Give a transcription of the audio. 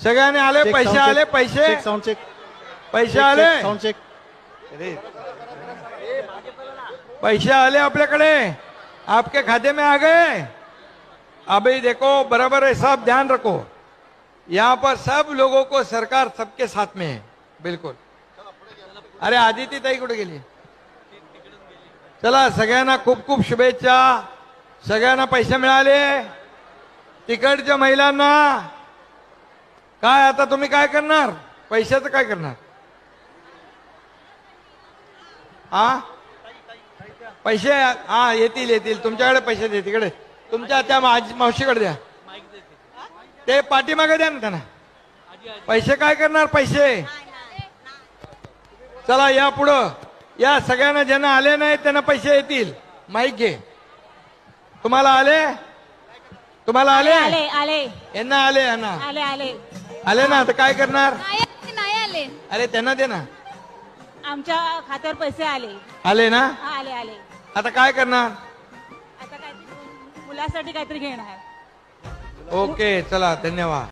सगळ्यांनी आले चेक, पैसे साऊंड आले चेक. पैसे. चेक साऊंड चेक पैसे चेक, आले. चेक, साऊंड चेक पैसे आले अपने आपके खाते में आ गए. अभी देखो बराबर है सब ध्यान रखो. यहाँ पर सब लोगों को सरकार सबके साथ में है बिल्कुल। अरे आदिती ताई कुठे गेली? चला सगळ्यांना खूप खूप शुभेच्छा. सगळ्यांना पैसे मिळाले. तिकडच्या महिलांना काय आता तुम्ही काय करणार? पैशाचं काय करणार? हा पैसे हा येतील येतील. तुमच्याकडे पैसे दे तिकडे. तुमच्या त्या मावशीकडे द्या. ते पाठीमागे द्या ना त्यांना. पैसे काय करणार? पैसे. चला या पुढं. या सगळ्यांना ज्यांना आले नाही त्यांना पैसे येतील. माईक घे. तुम्हाला आले? तुम्हाला आले? आले आले. यांना आले यांना. आले आले. आले ना आता काय करणार? नाही नाही आले. अरे त्यांना दे ना. आमच्या खात्यावर पैसे आले. आले ना? हा, आले आले. आता काय करणार? आता काहीतरी मुलासाठी काहीतरी घेणार. ओके चला धन्यवाद.